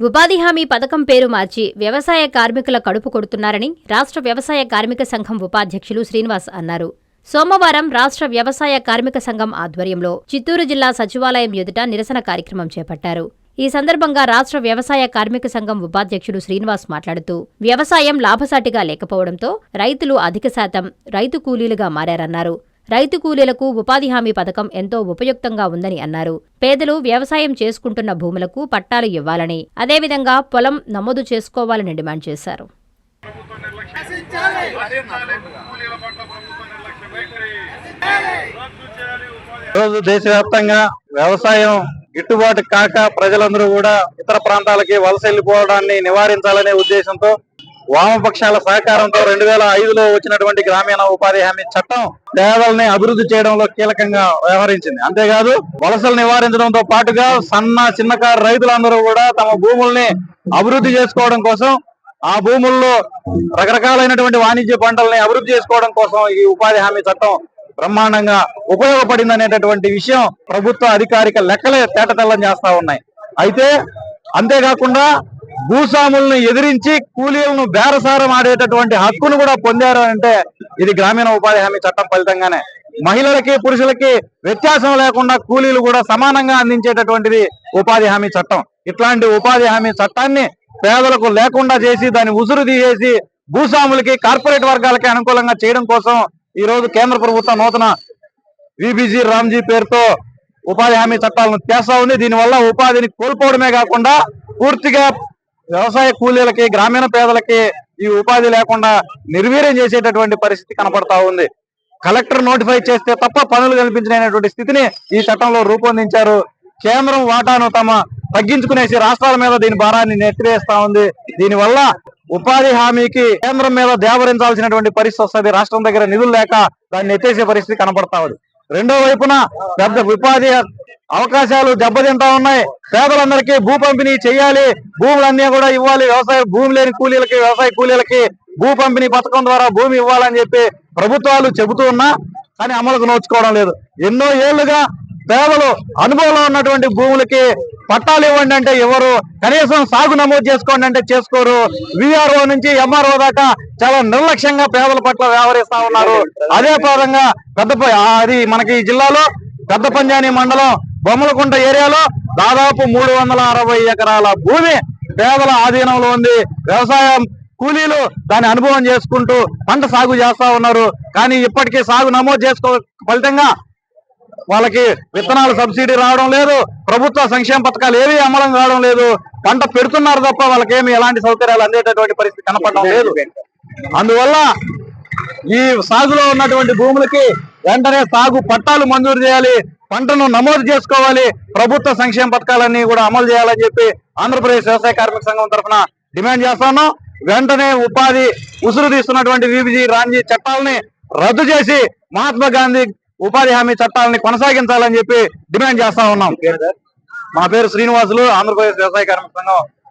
ఉపాధి హామీ పథకం పేరు మార్చి వ్యవసాయ కార్మికుల కడుపు కొడుతున్నారని రాష్ట్ర వ్యవసాయ కార్మిక సంఘం ఉపాధ్యక్షులు శ్రీనివాస్ అన్నారు. సోమవారం రాష్ట్ర వ్యవసాయ కార్మిక సంఘం ఆధ్వర్యంలో చిత్తూరు జిల్లా సచివాలయం ఎదుట నిరసన కార్యక్రమం చేపట్టారు. ఈ సందర్భంగా రాష్ట్ర వ్యవసాయ కార్మిక సంఘం ఉపాధ్యక్షుడు శ్రీనివాస్ మాట్లాడుతూ వ్యవసాయం లాభసాటిగా లేకపోవడంతో రైతులు అధిక శాతం రైతు కూలీలుగా మారారన్నారు. రైతు కూలీలకు ఉపాధి హామీ పథకం ఎంతో ఉపయుక్తంగా ఉందని అన్నారు. పేదలు వ్యవసాయం చేసుకుంటున్న భూములకు పట్టాలు ఇవ్వాలని అదేవిధంగా పొలం నమోదు చేసుకోవాలని డిమాండ్ చేశారు. ఈరోజు దేశవ్యాప్తంగా వ్యవసాయం గిట్టుబాటు కాక ప్రజలందరూ కూడా ఇతర ప్రాంతాలకి వలస వెళ్ళిపోవడాన్ని నివారించాలనే ఉద్దేశంతో వామపక్షాల సహకారంతో రెండు వేల ఐదులో వచ్చినటువంటి గ్రామీణ ఉపాధి హామీ చట్టం పేదల్ని అభివృద్ధి చేయడంలో కీలకంగా వ్యవహరించింది. అంతేకాదు వలసలు నివారించడంతో పాటుగా సన్న చిన్నకారు రైతులందరూ కూడా తమ భూముల్ని అభివృద్ధి చేసుకోవడం కోసం ఆ భూముల్లో రకరకాలైనటువంటి వాణిజ్య పంటల్ని అభివృద్ధి చేసుకోవడం కోసం ఈ ఉపాధి హామీ చట్టం బ్రహ్మాండంగా ఉపయోగపడింది అనేటటువంటి విషయం ప్రభుత్వ అధికారిక లెక్కలే తేటతెల్లం చేస్తా ఉన్నాయి. అయితే అంతేకాకుండా భూస్వాములను ఎదిరించి కూలీలను బేరసారం ఆడేటటువంటి హక్కును కూడా పొందారు అంటే ఇది గ్రామీణ ఉపాధి హామీ చట్టం ఫలితంగానే. మహిళలకి పురుషులకి వ్యత్యాసం లేకుండా కూలీలు కూడా సమానంగా అందించేటటువంటిది ఉపాధి హామీ చట్టం. ఇట్లాంటి ఉపాధి హామీ చట్టాన్ని పేదలకు లేకుండా చేసి దాన్ని ఉసురు తీసేసి భూస్వాములకి కార్పొరేట్ వర్గాలకి అనుకూలంగా చేయడం కోసం ఈ రోజు కేంద్ర ప్రభుత్వం నూతన విబిజి రామ్జీ పేరుతో ఉపాధి హామీ చట్టాలను చేస్తా ఉంది. దీనివల్ల ఉపాధిని కోల్పోవడమే కాకుండా పూర్తిగా వ్యవసాయ కూలీలకి గ్రామీణ పేదలకి ఈ ఉపాధి లేకుండా నిర్వీర్యం చేసేటటువంటి పరిస్థితి కనపడతా ఉంది. కలెక్టర్ నోటిఫై చేస్తే తప్ప పనులు కల్పించినటువంటి స్థితిని ఈ చట్టంలో రూపొందించారు. కేంద్రం వాటాను తమ తగ్గించుకునేసి రాష్ట్రాల మీద దీని భారాన్ని నెట్టివేస్తా ఉంది. దీనివల్ల ఉపాధి హామీకి కేంద్రం మీద దేవరించాల్సినటువంటి పరిస్థితి వస్తుంది. రాష్ట్రం దగ్గర నిధులు లేక దాన్ని ఎత్తేసే పరిస్థితి కనపడతా ఉంది. రెండో వైపున పెద్ద ఉపాధి అవకాశాలు దెబ్బతింటా ఉన్నాయి. పేదలందరికీ భూ పంపిణీ చేయాలి. భూములన్నీ కూడా ఇవ్వాలి. వ్యవసాయ భూమి లేని కూలీలకి వ్యవసాయ కూలీలకి భూ పంపిణీ పథకం ద్వారా భూమి ఇవ్వాలని చెప్పి ప్రభుత్వాలు చెబుతూ ఉన్నా కానీ అమలుకు నోచుకోవడం లేదు. ఎన్నో ఏళ్ళుగా పేదలు అనుభవంలో ఉన్నటువంటి భూములకి పట్టాలు ఇవ్వండి అంటే ఎవరు? కనీసం సాగు నమోదు చేసుకోండి అంటే చేసుకోరు. విఆర్ఓ నుంచి ఎంఆర్ఓ దాకా చాలా నిర్లక్ష్యంగా పేదల పట్ల వ్యవహరిస్తా ఉన్నారు. అదే పరంగా పెద్ద అది మనకి జిల్లాలో పెద్ద పంజాని మండలం బొమ్మలకుంట ఏరియాలో దాదాపు మూడు వందల అరవై ఎకరాల భూమి పేదల ఆధీనంలో ఉంది. వ్యవసాయం కూలీలు దాని అనుభవం చేసుకుంటూ పంట సాగు చేస్తా ఉన్నారు. కానీ ఇప్పటికీ సాగు నమోదు చేసుకో ఫలితంగా వాళ్ళకి విత్తనాలు సబ్సిడీ రావడం లేదు. ప్రభుత్వ సంక్షేమ పథకాలు ఏవి అమలం కావడం లేదు. పంట పెడుతున్నారు తప్ప వాళ్ళకేమి ఎలాంటి సౌకర్యాలు అందేటటువంటి పరిస్థితి కనపడడం లేదు. అందువల్ల ఈ సాగులో ఉన్నటువంటి భూములకి వెంటనే సాగు పట్టాలు మంజూరు చేయాలి పంటను నమోదు చేసుకోవాలి ప్రభుత్వ సంక్షేమ పథకాలన్నీ కూడా అమలు చేయాలని చెప్పి ఆంధ్రప్రదేశ్ వ్యవసాయ కార్మిక సంఘం తరఫున డిమాండ్ చేస్తాను వెంటనే ఉపాధి ఉసురు తీస్తున్నటువంటి విబిజి రాంజీ చట్టాలని రద్దు చేసి మహాత్మా గాంధీ ఉపాధి హామీ చట్టాలని కొనసాగించాలని చెప్పి డిమాండ్ చేస్తా ఉన్నాం. మా పేరు శ్రీనివాసులు ఆంధ్రప్రదేశ్ వ్యవసాయ కార్మిక సంఘం